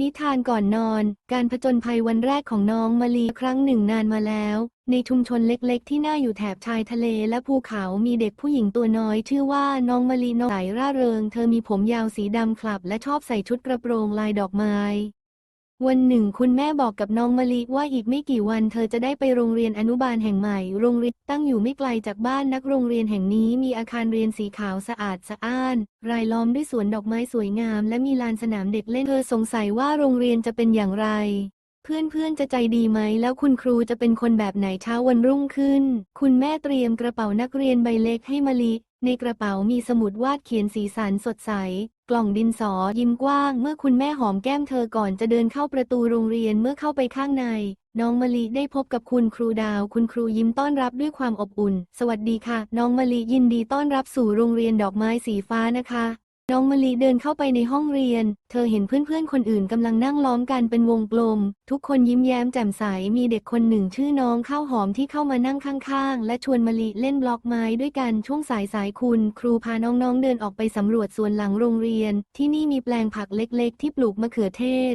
นิทานก่อนนอน การผจญภัยวันแรกของน้องมาลีครั้งหนึ่งนานมาแล้ว ในชุมชนเล็กๆ ที่น่าอยู่แถบชายทะเลและภูเขามีเด็กผู้หญิงตัวน้อย ชื่อว่าน้องมาลีน้องใสร่าเริง เธอมีผมยาวสีดำคลับ และชอบใส่ชุดกระโปรงลายดอกไม้ วันหนึ่งคุณแม่บอกกับน้องมะลิว่าอีกไม่กี่วันเธอจะได้ไปโรงเรียนอนุบาลแห่งใหม่ โรงเรียนตั้งอยู่ไม่ไกลจากบ้านนักโรงเรียนแห่งนี้มีอาคารเรียนสีขาวสะอาดสะอ้าน รายล้อมด้วยสวนดอกไม้สวยงาม และมีลานสนามเด็กเล่นเธอสงสัยว่าโรงเรียนจะเป็นอย่างไร เพื่อนๆจะใจดีไหม แล้วคุณครูจะเป็นคนแบบไหนเช้าวันรุ่งขึ้น คุณแม่เตรียมกระเป๋านักเรียนใบเล็กให้มะลิ ในกระเป๋ามีสมุดวาดเขียนสีสันสดใส กล่องดินสอยิ้มกว้าง เมื่อคุณแม่หอมแก้มเธอก่อนจะเดินเข้าประตูโรงเรียนเมื่อเข้าไปข้างใน น้องมะลิได้พบกับคุณครูดาว คุณครูยิ้มต้อนรับด้วยความอบอุ่น สวัสดีค่ะ น้องมะลิยินดีต้อนรับสู่โรงเรียนดอกไม้สีฟ้านะคะ น้องมะลิเดินเข้าไปในห้องเรียน เธอเห็นเพื่อนๆ คนอื่นกำลังนั่งล้อมกันเป็นวงกลม ทุกคนยิ้มแย้มแจ่มใส มีเด็กคนหนึ่งชื่อน้องข้าวหอมที่เข้ามานั่งข้างๆ และชวนมะลิเล่นบล็อกไม้ด้วยกัน ช่วงสายสายคุณ ครูพาน้องๆ เดินออกไปสำรวจสวนหลังโรงเรียน ที่นี่มีแปลงผักเล็กๆ ที่ปลูกมะเขือเทศ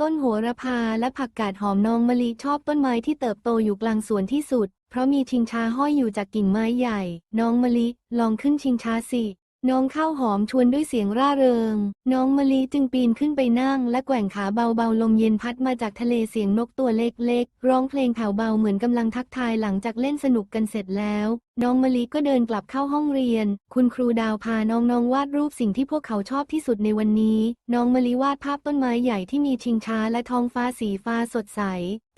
ต้นโหระพาและผักกาดหอมน้องมะลิชอบต้นไม้ที่เติบโตอยู่กลางสวนที่สุด เพราะมีชิงช้าห้อยอยู่จากกิ่งไม้ใหญ่ น้องมะลิ ลองขึ้นชิงช้าสิ น้องข้าวหอมชวนด้วยเสียงร่าเริง น้องมะลิจึงปีนขึ้นไปนั่ง และแกว่งขาเบาๆ ลมเย็นพัดมาจากทะเลเสียงนกตัวเล็กๆ ร้องเพลงแผ่วเบาเหมือนกำลังทักทายหลังจากเล่นสนุกกันเสร็จแล้ว น้องมะลิก็เดินกลับเข้าห้องเรียน คุณครูดาวพาน้องๆวาดรูปสิ่งที่พวกเขาชอบที่สุดในวันนี้ น้องมะลิวาดภาพต้นไม้ใหญ่ที่มีชิงช้าและท้องฟ้าสีฟ้าสดใส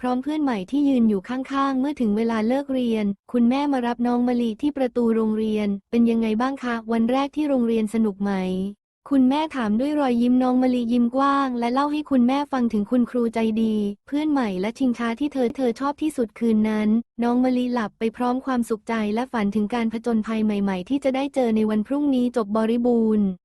พร้อมเพื่อนใหม่ที่ยืนอยู่ข้างๆ เมื่อถึงเวลาเลิกเรียน คุณแม่มารับน้องมะลิที่ประตูโรงเรียน เป็นยังไงบ้างคะ วันแรกที่โรงเรียนสนุกไหม คุณแม่ถามด้วยรอยยิ้มน้องมะลิยิ้มกว้าง และเล่าให้คุณแม่ฟังถึงคุณครูใจดี เพื่อนใหม่และชิงช้าที่เธอเธอชอบที่สุดคืนนั้น น้องมะลิหลับไปพร้อมความสุขใจและฝันถึงการผจญภัยใหม่ ๆ ที่จะได้เจอในวันพรุ่งนี้จบบริบูรณ์